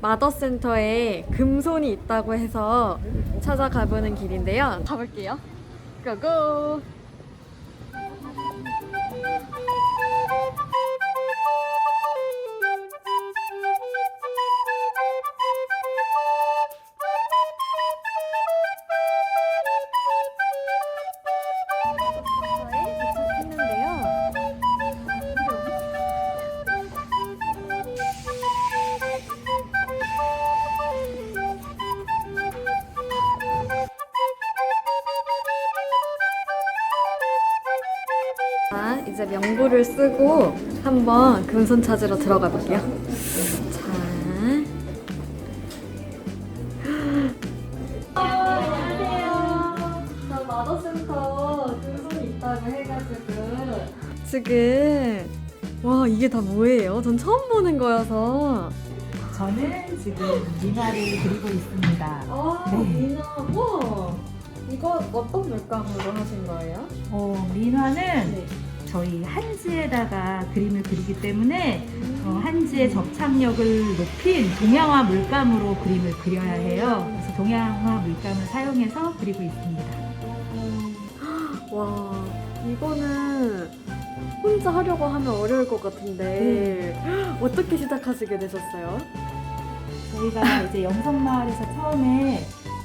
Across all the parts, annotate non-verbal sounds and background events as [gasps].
마더센터에 금손이 있다고 해서 찾아가 보는 길인데요. 가볼게요. 고고! 이제 명부를 쓰고 한번 금손 찾으러 들어가 볼게요. 자. 안녕하세요. 저 마더센터 금손이 있다고 해가지고 지금 와 이게 다 뭐예요? 전 처음 보는 거여서. 저는 지금 미나를 그리고 있습니다. 아, 네. 미나. 와. 이거 어떤 물감으로 하신 거예요? 어, 민화는 네. 저희 한지에다가 그림을 그리기 때문에 어, 한지의 접착력을 높인 동양화 물감으로 그림을 그려야 해요. 그래서 동양화 물감을 사용해서 그리고 있습니다. 와, 이거는 혼자 하려고 하면 어려울 것 같은데 어떻게 시작하시게 되셨어요? 저희가 이제 영성마을에서 처음에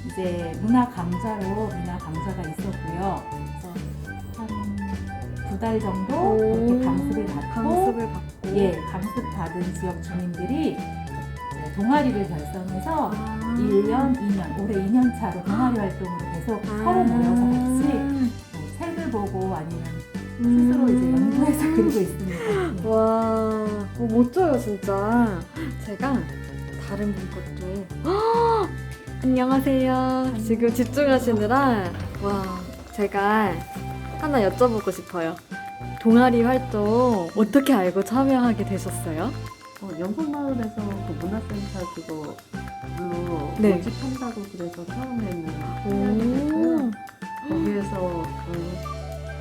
이제 문화 강좌로 문화 강좌가 있었고요. 달 정도 그렇게 강습을 받고 강습을 받고 예, 강습 받은 지역 주민들이 이제 동아리를 결성해서 아. 1년, 2년, 올해 2년 차로 동아리 활동으로 계속 아. 서로 모여서 같이 뭐 책을 보고 아니면 음. 스스로 이제 연구해서 그리고 있습니다. 와, 어, 멋져요 진짜. 제가 다른 분 것도 헉! 안녕하세요. 지금 집중하시느라 와, 제가 하나 여쭤보고 싶어요. 동아리 활동 어떻게 알고 참여하게 되셨어요? 어, 영성마을에서 그 문화센터 그거 로 네. 모집한다고 그래서 처음에는. 참여했고요. 거기에서 그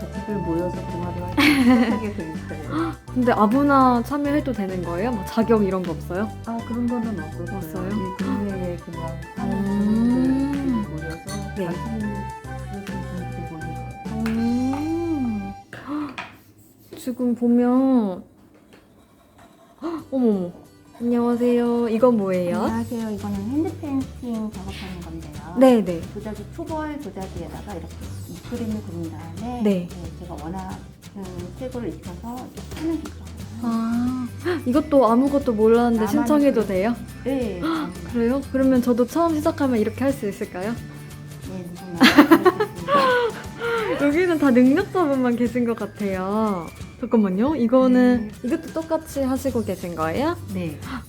같이들 모여서 동아리 활동 시작하게 된 거예요. 근데 아무나 참여해도 되는 거예요? 막 자격 이런 거 없어요? 아 그런 거는 없었어요. 없어요? 이 동네에 그냥 사는 음. 주민들이 모여서 네. 있으신 지금 보면 헉, 어머머 안녕하세요 이건 뭐예요? 안녕하세요. 이거는 핸드 페인팅 작업하는 건데요. 네네 도자기 초벌 도자기에다가 이렇게 이 그림을 그린 다음에 네. 제가 원하는 색으로 입혀서 이렇게 하는 기죠. 아 이것도 아무것도 몰랐는데 나만 신청해도 그- 돼요? 네. [gasps] 그래요? 그러면 저도 처음 시작하면 이렇게 할 수 있을까요? 네, 수 있습니다. 여기는 다 능력자분만 계신 것 같아요 잠깐만요 이거는 이것도 똑같이 하시고 계신 거예요? 네. 아,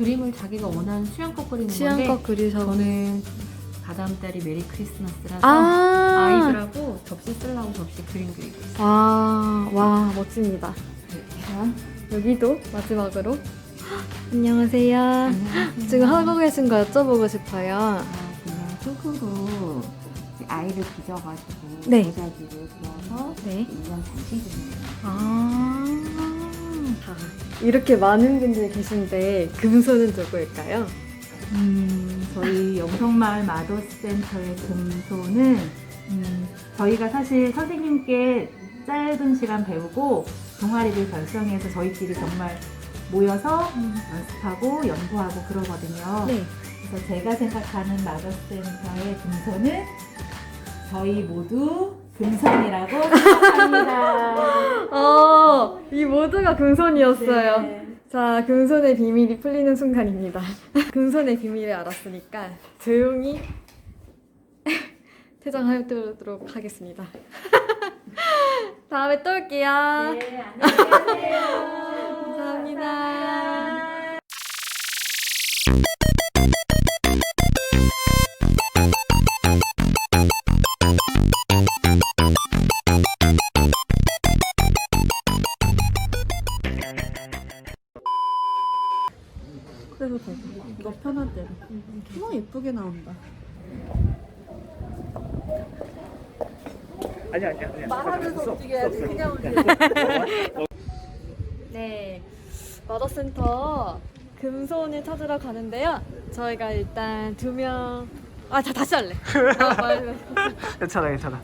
그림을 자기가 원하는 취향껏 그리는 취향껏 건데 그리셔서 저는 다다음 달이 메리 크리스마스라서 아, 아~ 이들하고 접시 쓰려고 접시 그림 그리고 있어요. 아, 와, 멋집니다. 네. 여기도 마지막으로. [gasps] 안녕하세요. 지금 하고 계신 거 여쭤보고 싶어요. 아, 그냥 흙으로 아이를 빚어가지고 네. 도자기를 그려서 네. 1년 단시 그리는 아, 자, 이렇게 많은 분들이 계신데 금손은 누구일까요? 음, 저희 영성마을 마더센터의 금소는 음, 저희가 사실 선생님께 짧은 시간 배우고 동아리를 결성해서 저희끼리 정말 모여서 연습하고 연구하고 그러거든요. 네. 그래서 제가 생각하는 마더센터의 금손은 저희 모두 금손이라고 생각합니다. [laughs] 어, 이 모두가 금손이었어요. 네. 자, 금손의 비밀이 풀리는 순간입니다. [laughs] 금손의 비밀을 알았으니까 조용히 [laughs] 퇴장하도록 하겠습니다. 다음에 또 올게요. 네, 안녕히 계세요. 감사합니다. 그 래서 돼. 이거 편한 대로. 너무 예쁘게 나온다. 말하면서 움직여야지 그냥 움직여. 네, 마더센터 금손을 찾으러 가는데요. 저희가 일단 두 명. 아, 다 다시 할래. 아. 괜찮아 괜찮아